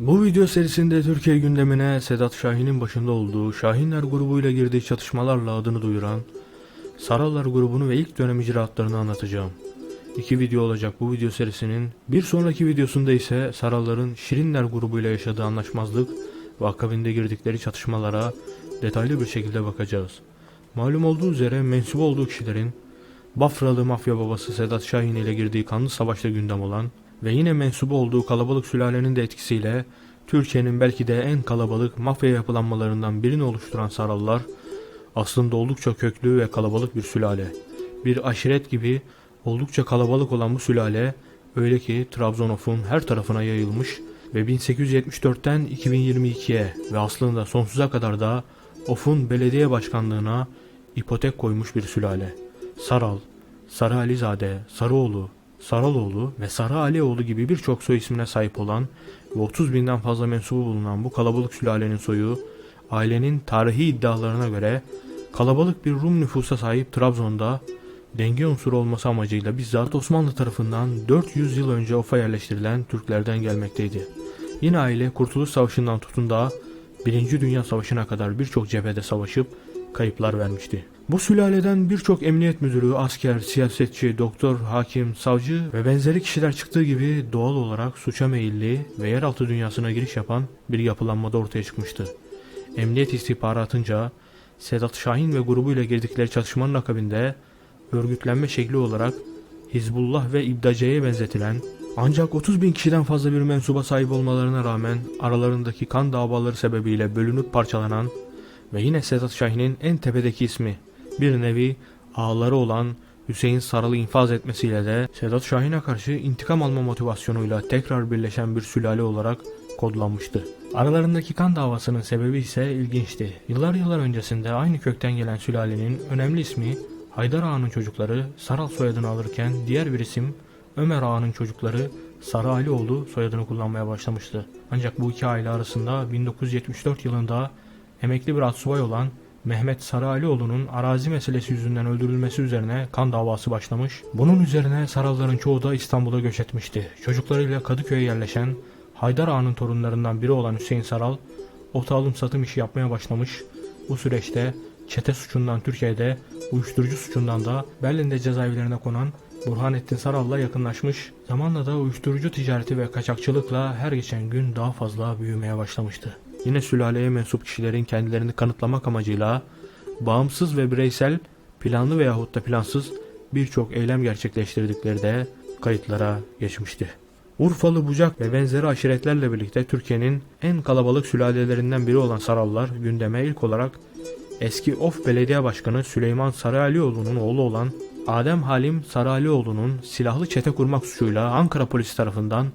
Bu video serisinde Türkiye gündemine Sedat Şahin'in başında olduğu Şahinler grubuyla girdiği çatışmalarla adını duyuran Sarallar grubunu ve ilk dönem icraatlarını anlatacağım. İki video olacak bu video serisinin. Bir sonraki videosunda ise Saralların Şirinler grubuyla yaşadığı anlaşmazlık ve akabinde girdikleri çatışmalara detaylı bir şekilde bakacağız. Malum olduğu üzere mensup olduğu kişilerin Bafralı mafya babası Sedat Şahin ile girdiği kanlı savaşta gündem olan ve yine mensubu olduğu kalabalık sülalenin de etkisiyle Türkiye'nin belki de en kalabalık mafya yapılanmalarından birini oluşturan Sarallar aslında oldukça köklü ve kalabalık bir sülale. Bir aşiret gibi oldukça kalabalık olan bu sülale öyle ki Trabzonof'un her tarafına yayılmış ve 1874'ten 2022'ye ve aslında sonsuza kadar da Of'un belediye başkanlığına ipotek koymuş bir sülale. Saral, Sarı Alizade, Sarıoğlu, Saraloğlu ve Sarı Alioğlu gibi birçok soy ismine sahip olan ve 30 binden fazla mensubu bulunan bu kalabalık sülalenin soyu, ailenin tarihi iddialarına göre kalabalık bir Rum nüfusa sahip Trabzon'da denge unsuru olması amacıyla bizzat Osmanlı tarafından 400 yıl önce Of'a yerleştirilen Türklerden gelmekteydi. Yine aile Kurtuluş Savaşı'ndan tutun da 1. Dünya Savaşı'na kadar birçok cephede savaşıp kayıplar vermişti. Bu sülaleden birçok emniyet müdürü, asker, siyasetçi, doktor, hakim, savcı ve benzeri kişiler çıktığı gibi doğal olarak suça meyilli ve yeraltı dünyasına giriş yapan bir yapılanmada ortaya çıkmıştı. Emniyet istihbaratınca Sedat Şahin ve grubuyla girdikleri çatışmanın akabinde örgütlenme şekli olarak Hizbullah ve İbdace'ye benzetilen ancak 30 bin kişiden fazla bir mensuba sahip olmalarına rağmen aralarındaki kan davaları sebebiyle bölünüp parçalanan ve yine Sedat Şahin'in en tepedeki ismi bir nevi ağları olan Hüseyin Saral'ı infaz etmesiyle de Sedat Şahin'e karşı intikam alma motivasyonuyla tekrar birleşen bir sülale olarak kodlanmıştı. Aralarındaki kan davasının sebebi ise ilginçti. Yıllar yıllar öncesinde aynı kökten gelen sülalenin önemli ismi Haydar Ağa'nın çocukları Saral soyadını alırken diğer bir isim Ömer Ağa'nın çocukları Sarı Alioğlu soyadını kullanmaya başlamıştı. Ancak bu iki aile arasında 1974 yılında emekli bir atsubay olan Mehmet Sarıalioğlu'nun arazi meselesi yüzünden öldürülmesi üzerine kan davası başlamış. Bunun üzerine Saralların çoğu da İstanbul'a göç etmişti. Çocuklarıyla Kadıköy'e yerleşen Haydar Ağa'nın torunlarından biri olan Hüseyin Saral, ota alım satım işi yapmaya başlamış. Bu süreçte çete suçundan Türkiye'de, uyuşturucu suçundan da Berlin'de cezaevlerine konan Burhanettin Saral'la yakınlaşmış. Zamanla da uyuşturucu ticareti ve kaçakçılıkla her geçen gün daha fazla büyümeye başlamıştı. Yine sülaleye mensup kişilerin kendilerini kanıtlamak amacıyla bağımsız ve bireysel, planlı veyahut da plansız birçok eylem gerçekleştirdikleri de kayıtlara geçmişti. Urfalı Bucak ve benzeri aşiretlerle birlikte Türkiye'nin en kalabalık sülalelerinden biri olan Sarallar gündeme ilk olarak eski Of Belediye Başkanı Süleyman Sarıalioğlu'nun oğlu olan Adem Halim Sarıalioğlu'nun silahlı çete kurmak suçuyla Ankara polisi tarafından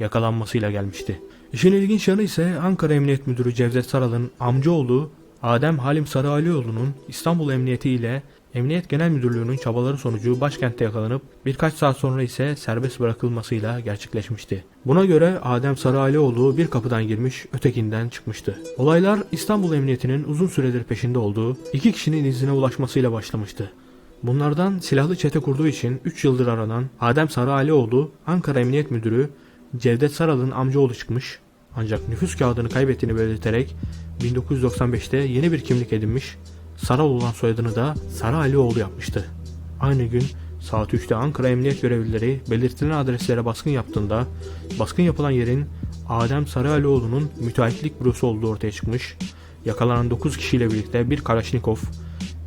yakalanmasıyla gelmişti. İşin ilginç yanı ise Ankara Emniyet Müdürü Cevdet Saral'ın amcaoğlu Adem Halim Sarıalioğlu'nun İstanbul Emniyeti ile Emniyet Genel Müdürlüğü'nün çabaları sonucu başkentte yakalanıp birkaç saat sonra ise serbest bırakılmasıyla gerçekleşmişti. Buna göre Adem Sarıalioğlu bir kapıdan girmiş ötekinden çıkmıştı. Olaylar İstanbul Emniyeti'nin uzun süredir peşinde olduğu iki kişinin izine ulaşmasıyla başlamıştı. Bunlardan silahlı çete kurduğu için 3 yıldır aranan Adem Sarıalioğlu Ankara Emniyet Müdürü Cevdet Saral'ın amcaoğlu çıkmış ancak nüfus kağıdını kaybettiğini belirterek 1995'te yeni bir kimlik edinmiş, Saral olan soyadını da Sarı Alioğlu yapmıştı. Aynı gün saat 3'te Ankara Emniyet görevlileri belirtilen adreslere baskın yaptığında baskın yapılan yerin Adem Sarı Alioğlu'nun müteahhitlik bürosu olduğu ortaya çıkmış, yakalanan 9 kişiyle birlikte bir Kalaşnikov,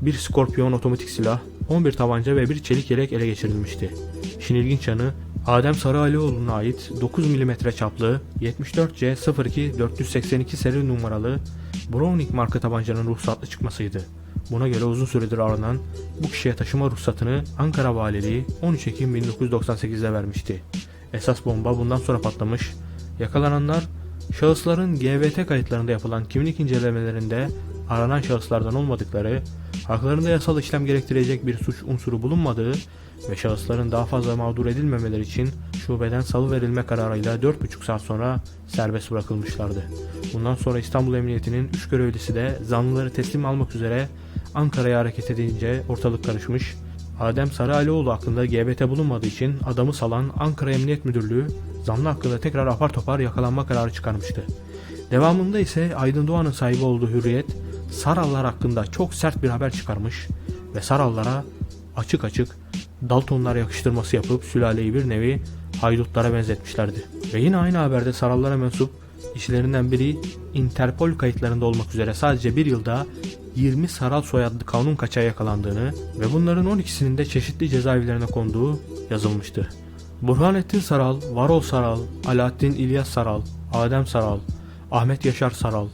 bir Skorpiyon otomatik silah, 11 tabanca ve bir çelik yelek ele geçirilmişti. İşin ilginç yanı Adem Sarıalioğlu'na ait 9 mm çaplı 74C02 482 seri numaralı Browning marka tabancanın ruhsatlı çıkmasıydı. Buna göre uzun süredir aranan bu kişiye taşıma ruhsatını Ankara Valiliği 13 Ekim 1998'de vermişti. Esas bomba bundan sonra patlamış. Yakalananlar şahısların GVT kayıtlarında yapılan kimlik incelemelerinde aranan şahıslardan olmadıkları, haklarında yasal işlem gerektirecek bir suç unsuru bulunmadığı ve şahısların daha fazla mağdur edilmemeleri için şubeden salı verilme kararıyla 4,5 saat sonra serbest bırakılmışlardı. Bundan sonra İstanbul Emniyeti'nin 3 görevlisi de zanlıları teslim almak üzere Ankara'ya hareket edince ortalık karışmış. Adem Sarıalioğlu hakkında GBT bulunmadığı için adamı salan Ankara Emniyet Müdürlüğü zanlı hakkında tekrar apar topar yakalanma kararı çıkarmıştı. Devamında ise Aydın Doğan'ın sahibi olduğu Hürriyet, Sarallar hakkında çok sert bir haber çıkarmış ve Sarallara açık açık Daltonlar yakıştırması yapıp sülaleyi bir nevi haydutlara benzetmişlerdi. Ve yine aynı haberde Sarallara mensup işlerinden biri Interpol kayıtlarında olmak üzere sadece bir yılda 20 Saral soyadlı kanun kaçağı yakalandığını ve bunların 12'sinin de çeşitli cezaevlerine konduğu yazılmıştı. Burhanettin Saral, Varol Saral, Alaaddin İlyas Saral, Adem Saral, Ahmet Yaşar Saral,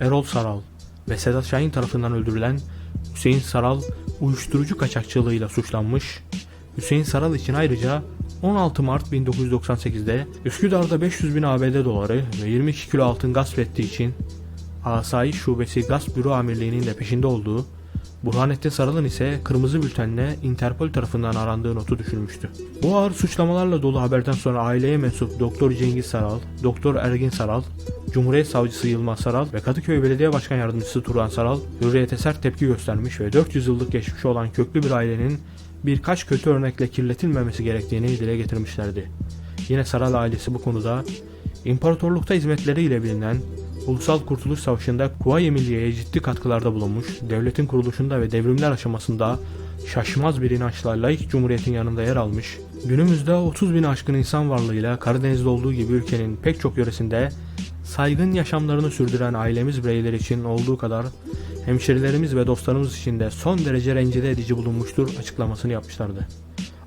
Erol Saral ve Sedat Şahin tarafından öldürülen Hüseyin Saral uyuşturucu kaçakçılığıyla suçlanmış. Hüseyin Saral için ayrıca 16 Mart 1998'de Üsküdar'da 500 bin ABD doları ve 22 kilo altın gasp ettiği için Asayiş Şubesi Gasp Büro Amirliği'nin de peşinde olduğu, Burhanettin Saral'ın ise kırmızı bültenle Interpol tarafından arandığı notu düşürmüştü. Bu ağır suçlamalarla dolu haberden sonra aileye mensup Doktor Cengiz Saral, Doktor Ergin Saral, Cumhuriyet Savcısı Yılmaz Saral ve Kadıköy Belediye Başkan Yardımcısı Turan Saral hürriyete sert tepki göstermiş ve 400 yıllık geçmişi olan köklü bir ailenin birkaç kötü örnekle kirletilmemesi gerektiğini dile getirmişlerdi. Yine Saral ailesi bu konuda imparatorlukta hizmetleriyle bilinen Ulusal Kurtuluş Savaşı'nda Kuvayi Milliye'ye ciddi katkılarda bulunmuş, devletin kuruluşunda ve devrimler aşamasında şaşmaz bir inançla laik cumhuriyetin yanında yer almış, günümüzde 30 bin aşkın insan varlığıyla Karadeniz'de olduğu gibi ülkenin pek çok yöresinde saygın yaşamlarını sürdüren ailemiz bireyleri için olduğu kadar hemşerilerimiz ve dostlarımız için de son derece rencide edici bulunmuştur açıklamasını yapmışlardı.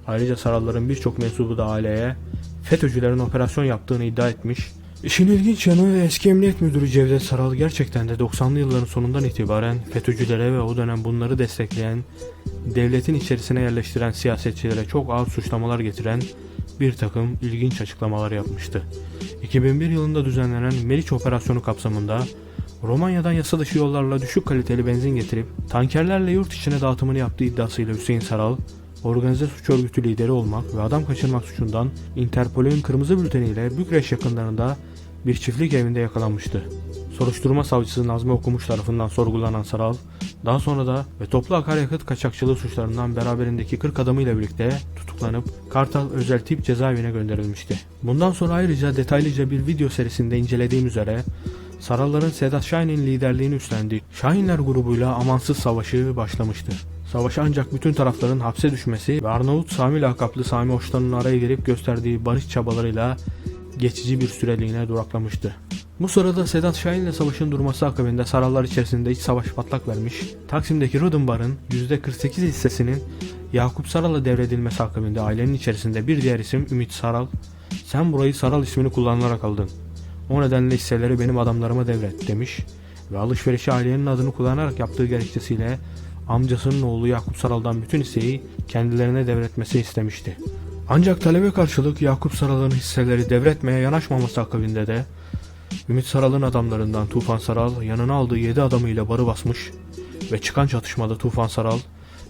Ayrıca Saralların birçok mensubu da aileye FETÖ'cülerin operasyon yaptığını iddia etmiş. İşin ilginç yanı eski emniyet müdürü Cevdet Saral gerçekten de 90'lı yılların sonundan itibaren FETÖ'cülere ve o dönem bunları destekleyen, devletin içerisine yerleştiren siyasetçilere çok ağır suçlamalar getiren bir takım ilginç açıklamalar yapmıştı. 2001 yılında düzenlenen Meriç operasyonu kapsamında Romanya'dan yasa dışı yollarla düşük kaliteli benzin getirip tankerlerle yurt içine dağıtımını yaptığı iddiasıyla Hüseyin Saral, organize suç örgütü lideri olmak ve adam kaçırmak suçundan Interpol'ün kırmızı bülteniyle Bükreş yakınlarında bir çiftlik evinde yakalanmıştı. Soruşturma savcısı Nazmi Okumuş tarafından sorgulanan Saral, daha sonra da ve toplu akaryakıt kaçakçılığı suçlarından beraberindeki 40 adamıyla birlikte tutuklanıp Kartal Özel Tip Cezaevine gönderilmişti. Bundan sonra ayrıca detaylıca bir video serisinde incelediğim üzere Saralların Sedat Şahin'in liderliğini üstlendiği Şahinler grubuyla amansız savaşı başlamıştı. Savaş ancak bütün tarafların hapse düşmesi ve Arnavut Sami lakaplı Sami Hoştan'ın araya girip gösterdiği barış çabalarıyla geçici bir süreliğine duraklamıştı. Bu sırada Sedat Şahin ile savaşın durması akabinde Sarallar içerisinde iç savaş patlak vermiş, Taksim'deki Rıdın Bar'ın %48 hissesinin Yakup Saral'a devredilmesi akabinde ailenin içerisinde bir diğer isim Ümit Saral, sen burayı Saral ismini kullanarak aldın. O nedenle hisseleri benim adamlarıma devret demiş ve alışverişi ailenin adını kullanarak yaptığı gerekçesiyle amcasının oğlu Yakup Saral'dan bütün hisseyi kendilerine devretmesi istemişti. Ancak talebe karşılık Yakup Saral'ın hisseleri devretmeye yanaşmaması akabinde de Ümit Saral'ın adamlarından Tufan Saral yanına aldığı 7 adamıyla barı basmış ve çıkan çatışmada Tufan Saral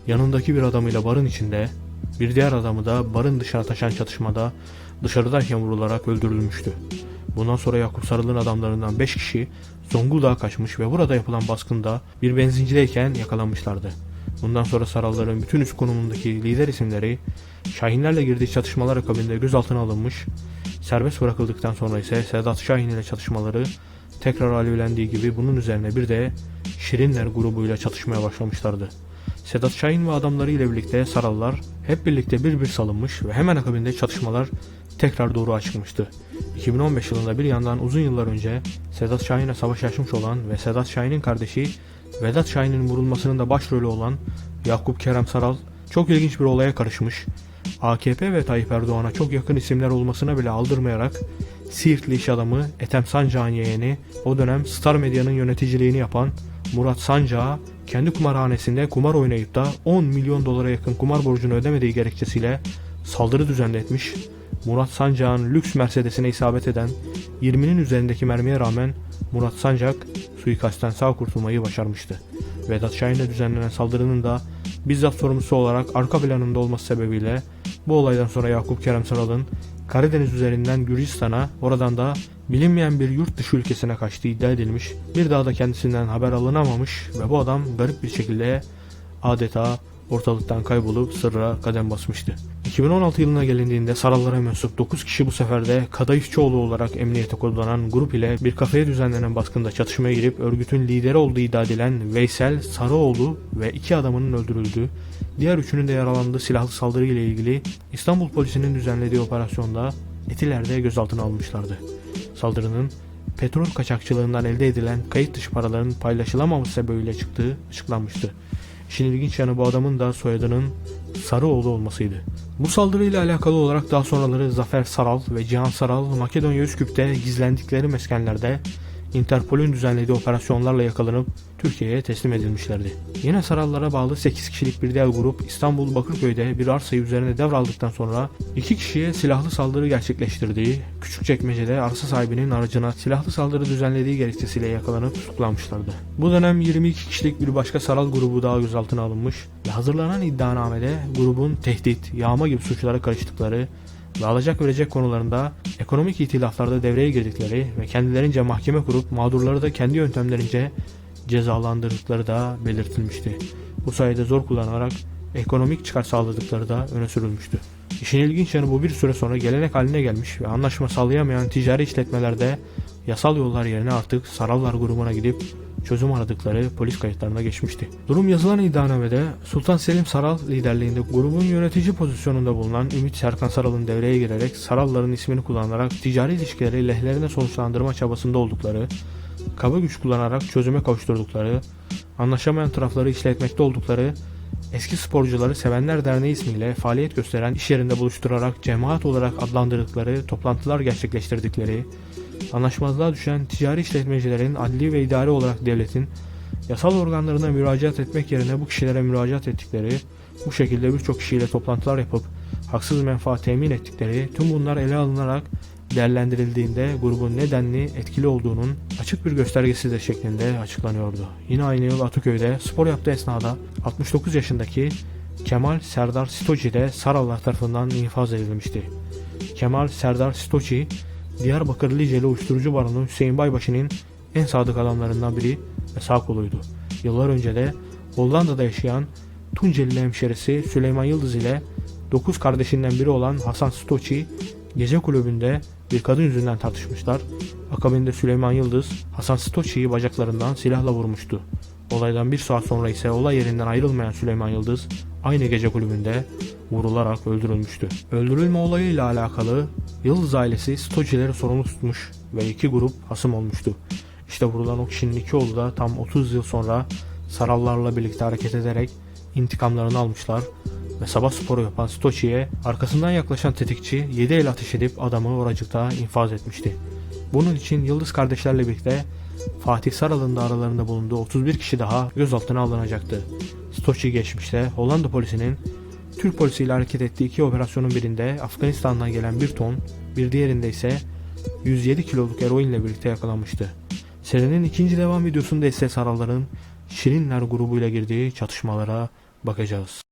yanındaki bir adamıyla barın içinde bir diğer adamı da barın dışına taşan çatışmada dışarıdayken vurularak öldürülmüştü. Bundan sonra Yakup Saral'ın adamlarından 5 kişi Zonguldak'a kaçmış ve burada yapılan baskında bir benzincideyken yakalanmışlardı. Bundan sonra Saralların bütün üst konumundaki lider isimleri Şahinlerle girdiği çatışmalar akabinde gözaltına alınmış, serbest bırakıldıktan sonra ise Sedat Şahin ile çatışmaları tekrar alevlendiği gibi bunun üzerine bir de Şirinler grubuyla çatışmaya başlamışlardı. Sedat Şahin ve adamları ile birlikte Sarallar hep birlikte bir bir salınmış ve hemen akabinde çatışmalar tekrar doğru açılmıştı. 2015 yılında bir yandan uzun yıllar önce Sedat Şahin'e savaş açmış olan ve Sedat Şahin'in kardeşi Vedat Şahin'in vurulmasının da başrolü olan Yakup Kerem Saral çok ilginç bir olaya karışmış. AKP ve Tayyip Erdoğan'a çok yakın isimler olmasına bile aldırmayarak Siirtli iş adamı Ethem Sancak'ın yeğeni o dönem Star Medya'nın yöneticiliğini yapan Murat Sancak'a kendi kumarhanesinde kumar oynayıp da 10 milyon dolara yakın kumar borcunu ödemediği gerekçesiyle saldırı düzenletmiş Murat Sancak'ın lüks Mercedes'ine isabet eden 20'nin üzerindeki mermiye rağmen Murat Sancak suikastten sağ kurtulmayı başarmıştı. Vedat Şahin'e düzenlenen saldırının da bizzat sorumlusu olarak arka planında olması sebebiyle bu olaydan sonra Yakup Kerem Saral'ın Karadeniz üzerinden Gürcistan'a oradan da bilinmeyen bir yurt dışı ülkesine kaçtığı iddia edilmiş. Bir daha da kendisinden haber alınamamış ve bu adam garip bir şekilde adeta ortalıktan kaybolup sırra kadem basmıştı. 2016 yılına gelindiğinde Sarallara mensup 9 kişi bu sefer de Kadayıfçıoğlu olarak emniyete kodlanan grup ile bir kafeye düzenlenen baskında çatışmaya girip örgütün lideri olduğu iddia edilen Veysel Sarıoğlu ve iki adamının öldürüldüğü, diğer üçünün de yaralandığı silahlı saldırı ile ilgili İstanbul polisinin düzenlediği operasyonda Etiler'de gözaltına alınmışlardı. Saldırının petrol kaçakçılığından elde edilen kayıt dışı paraların paylaşılamaması sebebiyle çıktığı açıklanmıştı. İşin ilginç yanı bu adamın da soyadının Sarıoğlu olmasıydı. Bu saldırıyla alakalı olarak daha sonraları Zafer Saral ve Cihan Saral Makedonya Üsküp'te gizlendikleri meskenlerde Interpol'ün düzenlediği operasyonlarla yakalanıp Türkiye'ye teslim edilmişlerdi. Yine Sarallara bağlı 8 kişilik bir diğer grup İstanbul Bakırköy'de bir arsayı üzerine devraldıktan sonra 2 kişiye silahlı saldırı gerçekleştirdiği, Küçükçekmece'de arsa sahibinin aracına silahlı saldırı düzenlediği gerekçesiyle yakalanıp tutuklanmışlardı. Bu dönem 22 kişilik bir başka Saral grubu daha gözaltına alınmış ve hazırlanan iddianamede grubun tehdit, yağma gibi suçlara karıştıkları ve alacak verecek konularında ekonomik itilaflarda devreye girdikleri ve kendilerince mahkeme kurup mağdurları da kendi yöntemlerince cezalandırdıkları da belirtilmişti. Bu sayede zor kullanarak ekonomik çıkar sağladıkları da öne sürülmüştü. İşin ilginç yanı bu bir süre sonra gelenek haline gelmiş ve anlaşma sağlayamayan ticari işletmelerde yasal yollar yerine artık Sarallar grubuna gidip çözüm aradıkları polis kayıtlarına geçmişti. Durum yazılan iddianamede Sultan Selim Saral liderliğinde grubun yönetici pozisyonunda bulunan Ümit Serkan Saral'ın devreye girerek Saralların ismini kullanarak ticari ilişkileri lehlerine sonuçlandırma çabasında oldukları, kaba güç kullanarak çözüme kavuşturdukları, anlaşamayan tarafları işletmekte oldukları, eski sporcuları Sevenler Derneği ismiyle faaliyet gösteren iş yerinde buluşturarak cemaat olarak adlandırdıkları toplantılar gerçekleştirdikleri, anlaşmazlığa düşen ticari işletmecilerin adli ve idari olarak devletin yasal organlarına müracaat etmek yerine bu kişilere müracaat ettikleri, bu şekilde birçok kişiyle toplantılar yapıp haksız menfaat temin ettikleri tüm bunlar ele alınarak değerlendirildiğinde grubun nedenli etkili olduğunun açık bir göstergesi de şeklinde açıklanıyordu. Yine aynı yıl Ataköy'de spor yaptığı esnada 69 yaşındaki Kemal Serdar Stoci de Sarallar tarafından infaz edilmişti. Kemal Serdar Stoci, Diyarbakır Liceli uyuşturucu baronu Hüseyin Baybaşı'nın en sadık adamlarından biri ve sağ koluydu. Yıllar önce de Hollanda'da yaşayan Tuncelili hemşerisi Süleyman Yıldız ile 9 kardeşinden biri olan Hasan Stoci gece kulübünde bir kadın yüzünden tartışmışlar. Akabinde Süleyman Yıldız Hasan Stoçi'yi bacaklarından silahla vurmuştu. Olaydan bir saat sonra ise olay yerinden ayrılmayan Süleyman Yıldız aynı gece kulübünde vurularak öldürülmüştü. Öldürülme olayıyla alakalı Yıldız ailesi Stoçileri sorumlu tutmuş ve iki grup hasım olmuştu. İşte vurulan o kişinin iki oğlu da tam 30 yıl sonra Sarallarla birlikte hareket ederek intikamlarını almışlar ve sabah sporu yapan Stoçi'ye arkasından yaklaşan tetikçi 7 el ateş edip adamı oracıkta infaz etmişti. Bunun için Yıldız kardeşlerle birlikte Fatih Saral'ın da aralarında bulunduğu 31 kişi daha gözaltına alınacaktı. Stoçi geçmişte Hollanda polisinin Türk polisiyle hareket ettiği iki operasyonun birinde Afganistan'dan gelen bir ton, bir diğerinde ise 107 kiloluk eroinle birlikte yakalanmıştı. Serinin ikinci devam videosunda ise Saralların Şirinler grubuyla girdiği çatışmalara bakacağız.